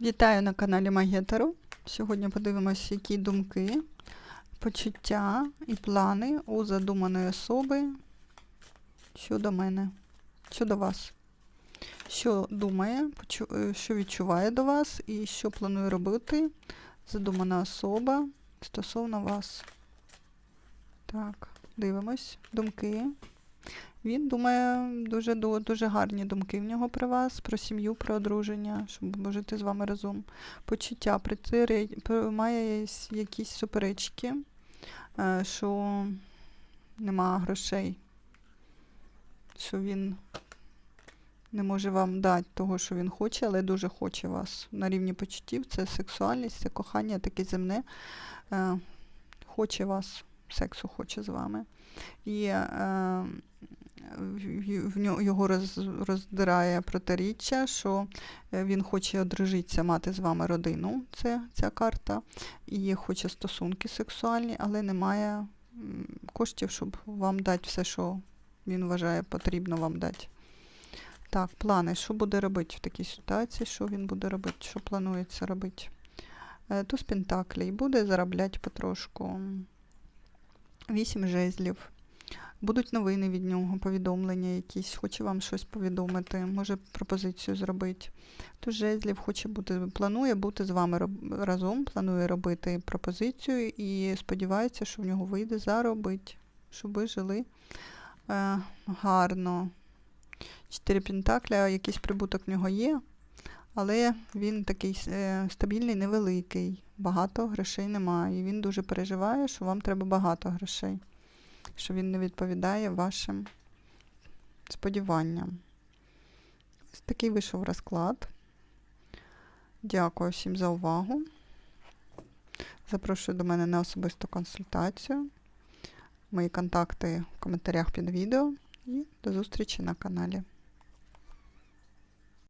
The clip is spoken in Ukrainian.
Вітаю на каналі Магія. Сьогодні подивимося, які думки, почуття і плани у задуманої особи щодо мене, щодо вас. Що думає, е, що відчуває до вас і що планує робити задумана особа стосовно вас. Так, дивимось. Думки. Він думає дуже, дуже гарні думки в нього про вас, про сім'ю, про одруження, щоб жити з вами разом. Почуття притири, має якісь- якісь суперечки, е, що нема грошей, що він не може вам дати того, що він хоче, але дуже хоче вас. На рівні почуттів це сексуальність, це кохання таке земне. Е, Хоче вас, сексу хоче з вами. І е, в- нього його роз, роздирає протиріччя, що е, він хоче одружитися, мати з вами родину, це ця карта, і хоче стосунки сексуальні, але немає коштів, щоб вам дати все, що він вважає потрібно вам дати. Так, плани. Що буде робити в такій ситуації? Що він буде робити? Що планується робити? Е, Туз Пентаклей. Буде заробляти потрошку. Вісім жезлів. Будуть новини від нього, повідомлення якісь, хоче вам щось повідомити, може пропозицію зробити. Тож жезлів хоче бути, планує бути з вами разом, планує робити пропозицію і сподівається, що в нього вийде заробити, щоб ви жили е, гарно. Чотири пентакля, якийсь прибуток в нього є, але він такий е, стабільний, невеликий. Багато грошей немає. І він дуже переживає, що вам треба багато грошей що він не відповідає вашим сподіванням. Ось такий вийшов розклад. Дякую всім за увагу. Запрошую до мене на особисту консультацію. Мої контакти в коментарях під відео. І до зустрічі на каналі.